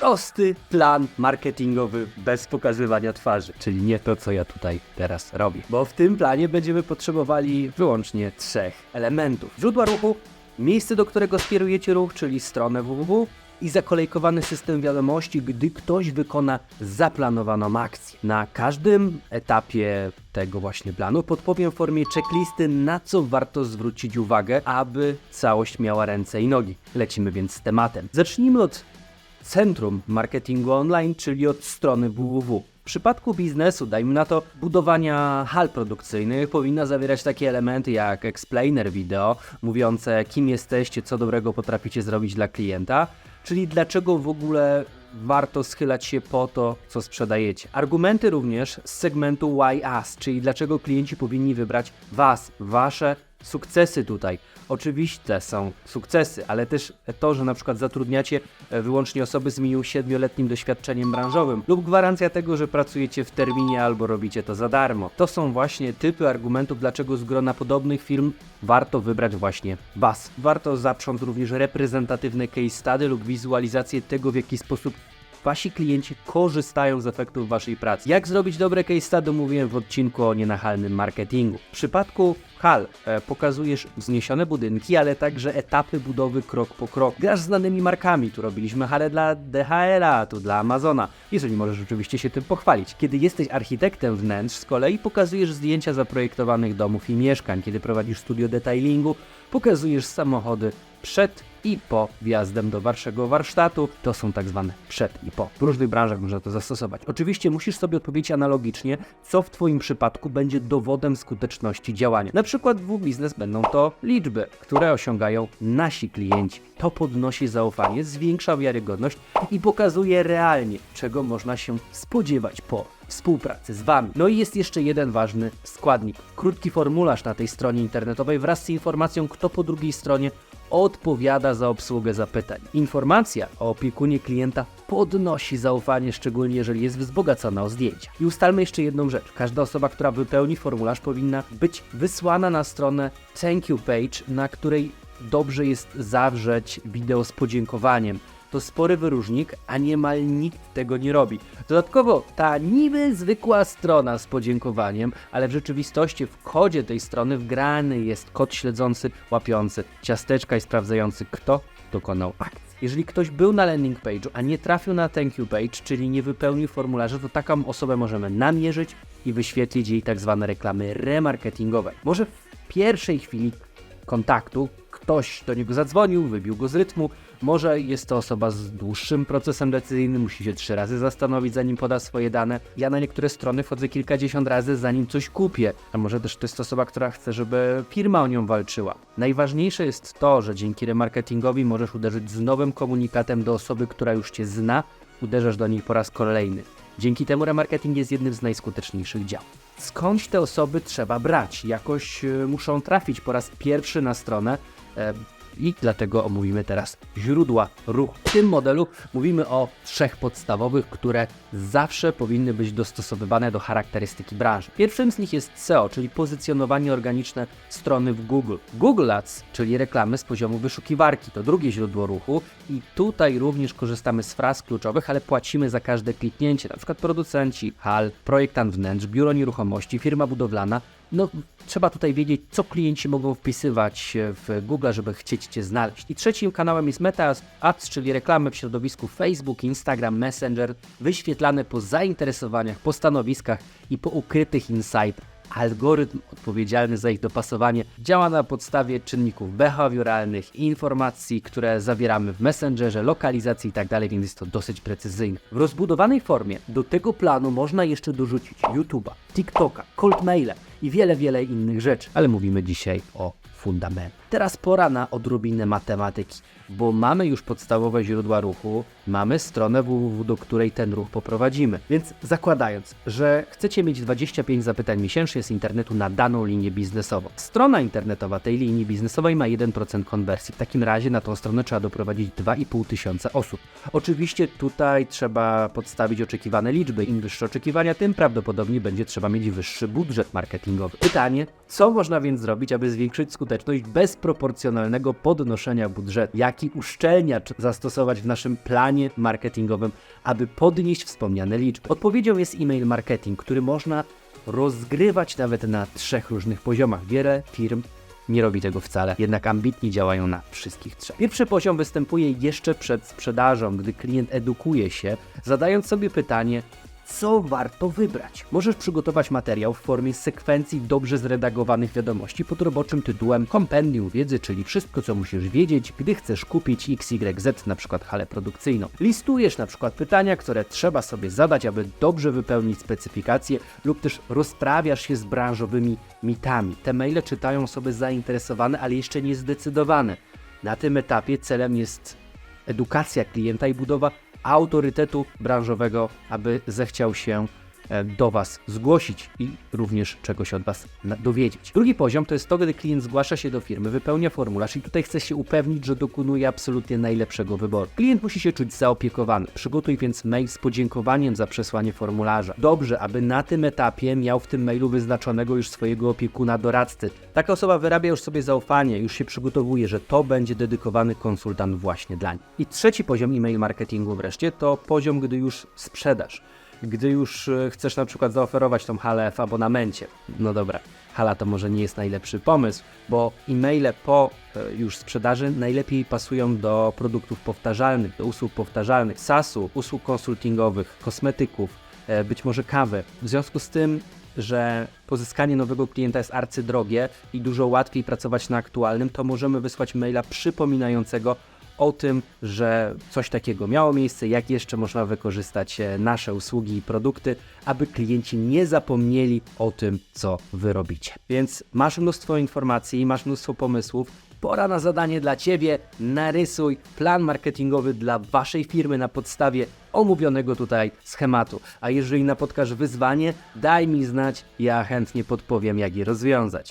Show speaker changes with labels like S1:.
S1: prosty plan marketingowy bez pokazywania twarzy, czyli nie to, co ja tutaj teraz robię. Bo w tym planie będziemy potrzebowali wyłącznie trzech elementów. Źródła ruchu, miejsce, do którego skierujecie ruch, czyli stronę www i zakolejkowany system wiadomości, gdy ktoś wykona zaplanowaną akcję. Na każdym etapie tego właśnie planu podpowiem w formie checklisty, na co warto zwrócić uwagę, aby całość miała ręce i nogi. Lecimy więc z tematem. Zacznijmy od centrum marketingu online, czyli od strony www. W przypadku biznesu, dajmy na to, budowania hal produkcyjnych powinna zawierać takie elementy jak explainer wideo, mówiące kim jesteście, co dobrego potraficie zrobić dla klienta, czyli dlaczego w ogóle warto schylać się po to, co sprzedajecie. Argumenty również z segmentu Why Us, czyli dlaczego klienci powinni wybrać Was, Wasze sukcesy tutaj. Oczywiście są sukcesy, ale też to, że na przykład zatrudniacie e, wyłącznie osoby z minimum 7-letnim doświadczeniem branżowym lub gwarancja tego, że pracujecie w terminie albo robicie to za darmo. To są właśnie typy argumentów, dlaczego z grona podobnych firm warto wybrać właśnie Was. Warto zaprząc również reprezentatywne case study lub wizualizację tego, w jaki sposób Wasi klienci korzystają z efektów Waszej pracy. Jak zrobić dobre case study mówiłem w odcinku o nienachalnym marketingu. W przypadku hal e, pokazujesz wzniesione budynki, ale także etapy budowy krok po krok. Grasz z znanymi markami, tu robiliśmy hale dla DHL-a, tu dla Amazona, jeżeli możesz oczywiście się tym pochwalić. Kiedy jesteś architektem wnętrz, z kolei pokazujesz zdjęcia zaprojektowanych domów i mieszkań. Kiedy prowadzisz studio detailingu, pokazujesz samochody przed i po wjazdem do waszego warsztatu. To są tak zwane przed i po. W różnych branżach można to zastosować. Oczywiście musisz sobie odpowiedzieć analogicznie, co w Twoim przypadku będzie dowodem skuteczności działania. Na przykład w biznes będą to liczby, które osiągają nasi klienci. To podnosi zaufanie, zwiększa wiarygodność i pokazuje realnie, czego można się spodziewać po współpracy z Wami. No i jest jeszcze jeden ważny składnik. Krótki formularz na tej stronie internetowej wraz z informacją, kto po drugiej stronie odpowiada za obsługę zapytań. Informacja o opiekunie klienta podnosi zaufanie, szczególnie jeżeli jest wzbogacona o zdjęcia. I ustalmy jeszcze jedną rzecz. Każda osoba, która wypełni formularz powinna być wysłana na stronę thank you page, na której dobrze jest zawrzeć wideo z podziękowaniem. To spory wyróżnik, a niemal nikt tego nie robi. Dodatkowo ta niby zwykła strona z podziękowaniem, ale w rzeczywistości w kodzie tej strony wgrany jest kod śledzący, łapiący ciasteczka i sprawdzający kto dokonał akcji. Jeżeli ktoś był na landing page'u, a nie trafił na thank you page, czyli nie wypełnił formularza, to taką osobę możemy namierzyć i wyświetlić jej tak zwane reklamy remarketingowe. Może w pierwszej chwili kontaktu ktoś do niego zadzwonił, wybił go z rytmu. Może jest to osoba z dłuższym procesem decyzyjnym, musi się trzy razy zastanowić, zanim poda swoje dane. Ja na niektóre strony wchodzę kilkadziesiąt razy, zanim coś kupię. A może też to jest osoba, która chce, żeby firma o nią walczyła. Najważniejsze jest to, że dzięki remarketingowi możesz uderzyć z nowym komunikatem do osoby, która już cię zna, uderzasz do niej po raz kolejny. Dzięki temu remarketing jest jednym z najskuteczniejszych działów. Skądś te osoby trzeba brać? Jakoś e, muszą trafić po raz pierwszy na stronę. I dlatego omówimy teraz źródła ruchu. W tym modelu mówimy o trzech podstawowych, które zawsze powinny być dostosowywane do charakterystyki branży. Pierwszym z nich jest SEO, czyli pozycjonowanie organiczne strony w Google. Google Ads, czyli reklamy z poziomu wyszukiwarki, to drugie źródło ruchu i tutaj również korzystamy z fraz kluczowych, ale płacimy za każde kliknięcie, na przykład producenci, hal, projektant wnętrz, biuro nieruchomości, firma budowlana, no, trzeba tutaj wiedzieć, co klienci mogą wpisywać w Google, żeby chcieć Cię znaleźć. I trzecim kanałem jest Meta Ads, czyli reklamy w środowisku Facebook, Instagram, Messenger, wyświetlane po zainteresowaniach, po stanowiskach i po ukrytych insightach. Algorytm odpowiedzialny za ich dopasowanie działa na podstawie czynników behawioralnych, informacji, które zawieramy w Messengerze, lokalizacji itd., więc jest to dosyć precyzyjne. W rozbudowanej formie do tego planu można jeszcze dorzucić YouTube'a, TikToka, cold maile i wiele, wiele innych rzeczy, ale mówimy dzisiaj o fundament. Teraz pora na odrobinę matematyki, bo mamy już podstawowe źródła ruchu, mamy stronę www, do której ten ruch poprowadzimy. Więc zakładając, że chcecie mieć 25 zapytań miesięcznie z internetu na daną linię biznesową, strona internetowa tej linii biznesowej ma 1% konwersji. W takim razie na tą stronę trzeba doprowadzić 2,5 tysiąca osób. Oczywiście tutaj trzeba podstawić oczekiwane liczby. Im wyższe oczekiwania, tym prawdopodobnie będzie trzeba mieć wyższy budżet marketingowy. Pytanie, co można więc zrobić, aby zwiększyć skuteczność bez proporcjonalnego podnoszenia budżetu. Jaki uszczelniacz zastosować w naszym planie marketingowym, aby podnieść wspomniane liczby? Odpowiedzią jest e-mail marketing, który można rozgrywać nawet na trzech różnych poziomach. Wiele firm nie robi tego wcale, jednak ambitni działają na wszystkich trzech. Pierwszy poziom występuje jeszcze przed sprzedażą, gdy klient edukuje się, zadając sobie pytanie, co warto wybrać. Możesz przygotować materiał w formie sekwencji dobrze zredagowanych wiadomości pod roboczym tytułem Kompendium wiedzy, czyli wszystko, co musisz wiedzieć, gdy chcesz kupić XYZ, na przykład halę produkcyjną. Listujesz na przykład pytania, które trzeba sobie zadać, aby dobrze wypełnić specyfikację lub też rozprawiasz się z branżowymi mitami. Te maile czytają osoby zainteresowane, ale jeszcze nie zdecydowane. Na tym etapie celem jest edukacja klienta i budowa autorytetu branżowego, aby zechciał się do Was zgłosić i również czegoś od Was dowiedzieć. Drugi poziom to jest to, gdy klient zgłasza się do firmy, wypełnia formularz i tutaj chce się upewnić, że dokonuje absolutnie najlepszego wyboru. Klient musi się czuć zaopiekowany. Przygotuj więc mail z podziękowaniem za przesłanie formularza. Dobrze, aby na tym etapie miał w tym mailu wyznaczonego już swojego opiekuna doradcy. Taka osoba wyrabia już sobie zaufanie, już się przygotowuje, że to będzie dedykowany konsultant właśnie dla niej. I trzeci poziom e-mail marketingu wreszcie to poziom, gdy już sprzedaż gdy już e, chcesz na przykład zaoferować tą halę w abonamencie. No dobra, hala to może nie jest najlepszy pomysł, bo e-maile po e, już sprzedaży najlepiej pasują do produktów powtarzalnych, do usług powtarzalnych, SaaS-u, usług konsultingowych, kosmetyków, e, być może kawy. W związku z tym że pozyskanie nowego klienta jest arcydrogie i dużo łatwiej pracować na aktualnym, to możemy wysłać maila przypominającego o tym, że coś takiego miało miejsce, jak jeszcze można wykorzystać e, nasze usługi i produkty, aby klienci nie zapomnieli o tym, co wy robicie. Więc masz mnóstwo informacji, masz mnóstwo pomysłów. Pora na zadanie dla Ciebie. Narysuj plan marketingowy dla Waszej firmy na podstawie omówionego tutaj schematu. A jeżeli napotkasz wyzwanie, daj mi znać, ja chętnie podpowiem, jak je rozwiązać.